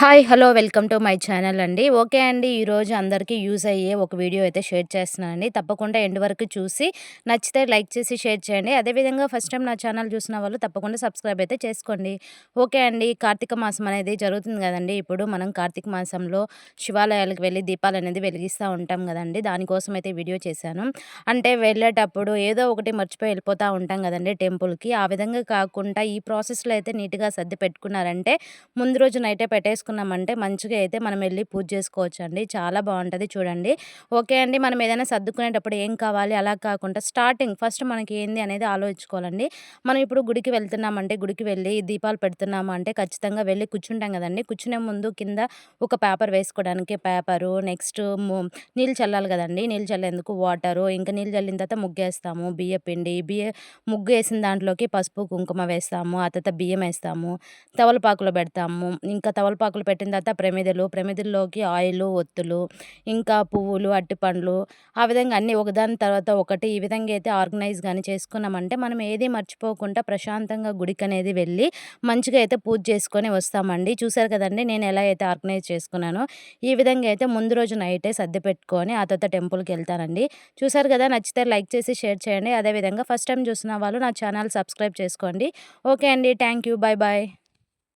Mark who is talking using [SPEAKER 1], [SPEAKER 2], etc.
[SPEAKER 1] Hi hello welcome to my channel అండి. Okay అండి ఈరోజు అందరికీ యూజ్ అయ్యే ఒక వీడియో అయితే షేర్ చేస్తున్నానండి తప్పకుండా ఎండ్ వరకు చూసి నచ్చితే లైక్ చేసి షేర్ చేయండి. అదేవిధంగా ఫస్ట్ టైం నా ఛానల్ చూసిన వాళ్ళు తప్పకుండా సబ్స్క్రైబ్ అయితే చేసుకోండి. ఓకే అండి కార్తీక మాసం అనేది జరుగుతుంది కదండి. ఇప్పుడు మనం కార్తీక మాసంలో శివాలయాలకు వెళ్ళి దీపాలు అనేది వెలిగిస్తూ ఉంటాం కదండి. దానికోసం అయితే వీడియో చేశాను. అంటే వెళ్ళేటప్పుడు ఏదో ఒకటి మర్చిపోయి వెళ్ళిపోతూ ఉంటాం కదండి టెంపుల్కి. ఆ విధంగా కాకుండా ఈ ప్రాసెస్లో అయితే నీట్గా సర్ది పెట్టుకున్నారంటే ముందు రోజు నైటే పెట్టేసుకుని చేసుకున్నామంటే మంచిగా అయితే మనం వెళ్ళి పూజ చేసుకోవచ్చు అండి చాలా బాగుంటుంది చూడండి. ఓకే అండి మనం ఏదైనా సర్దుకునేటప్పుడు ఏం కావాలి అలా కాకుండా స్టార్టింగ్ ఫస్ట్ మనకి ఏంది అనేది ఆలోచించుకోవాలండి. మనం ఇప్పుడు గుడికి వెళ్తున్నామంటే గుడికి వెళ్ళి దీపాలు పెడుతున్నాము అంటే ఖచ్చితంగా వెళ్ళి కూర్చుంటాం కదండి. కూర్చునే ముందు కింద ఒక పేపర్ వేసుకోవడానికి పేపరు నెక్స్ట్ నీళ్ళు చల్లాలి కదండి. నీళ్ళు చల్లేందుకు వాటరు ఇంకా నీళ్ళు చల్లిన తర్వాత ముగ్గేస్తాము. బియ్య పిండి బియ్య ముగ్గు వేసిన దాంట్లోకి పసుపు కుంకుమ వేస్తాము. ఆ తర్వాత బియ్యం వేస్తాము. తవలపాకులో పెడతాము. ఇంకా తవలపాకులు ఆకులు పెట్టిన తర్వాత ప్రమిదలు ప్రమిదల్లోకి ఆయిల్ ఒత్తులు ఇంకా పువ్వులు అట్టిపండ్లు ఆ విధంగా అన్నీ ఒకదాని తర్వాత ఒకటి ఈ విధంగా అయితే ఆర్గనైజ్ కానీ చేసుకున్నామంటే మనం ఏది మర్చిపోకుండా ప్రశాంతంగా గుడికి అనేది వెళ్ళి మంచిగా అయితే పూజ చేసుకొని వస్తామండి. చూసారు కదండి నేను ఎలా అయితే ఆర్గనైజ్ చేసుకున్నానో ఈ విధంగా అయితే ముందు రోజు నైటే సర్ది పెట్టుకొని ఆ తర్వాత టెంపుల్కి వెళ్తానండి. చూసారు కదా నచ్చితే లైక్ చేసి షేర్ చేయండి. అదేవిధంగా ఫస్ట్ టైం చూసిన వాళ్ళు నా ఛానల్ సబ్స్క్రైబ్ చేసుకోండి. ఓకే అండి థ్యాంక్ యూ బాయ్ బాయ్